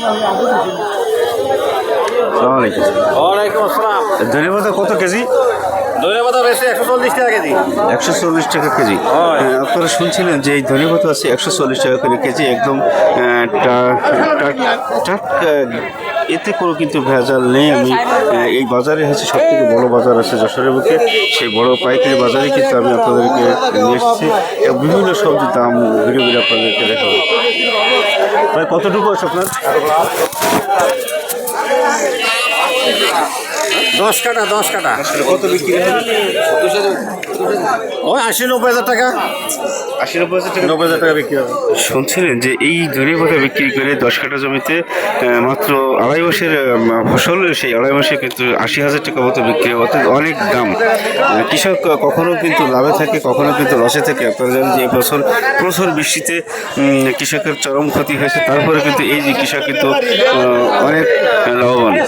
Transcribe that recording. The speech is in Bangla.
সালাম ওয়ালাইকুম আসসালাম। ধন্যবাদ কত কেজি? একশো চল্লিশ টাকা কেজি। হয়। আপনারা শুনছিলেন যে এই ধনেপাতা আছে একশো চল্লিশ টাকা করে কেজি একদম এতে কোনো কিন্তু ভেজাল নেই। আমি এই বাজারে হচ্ছে সব থেকে বড় বাজার আছে যশোরের বুকে। সেই বড় পাইকারি বাজারে কিন্তু আমি আপনাদেরকে নিয়ে এসেছি। বিভিন্ন সবজির দাম ঘুরে ঘুরে আপনাদেরকে দেখাবো। কতটুকু আছে আপনার? দশ কাটা দশ কাটা। কত বিক্রি ওই আশি নব্বই হাজার টাকা। আশি নব্বই হাজার টাকা নব্বই হাজার টাকা বিক্রি হবে। শুনছিলেন যে এই ধনে পাতা বিক্রি করে দশ কাঠা জমিতে মাত্র আড়াই মাসের ফসল সেই আড়াই মাসে কিন্তু আশি হাজার টাকা মতো বিক্রি হয়। অর্থাৎ অনেক দাম। কৃষক কখনো কিন্তু লাভে থাকে কখনো কিন্তু লসে থাকে। আপনারা জানেন যে এবছর প্রচুর বৃষ্টিতে কৃষকের চরম ক্ষতি হয়েছে। তারপরে কিন্তু এই যে কৃষক কিন্তু অনেক অনেক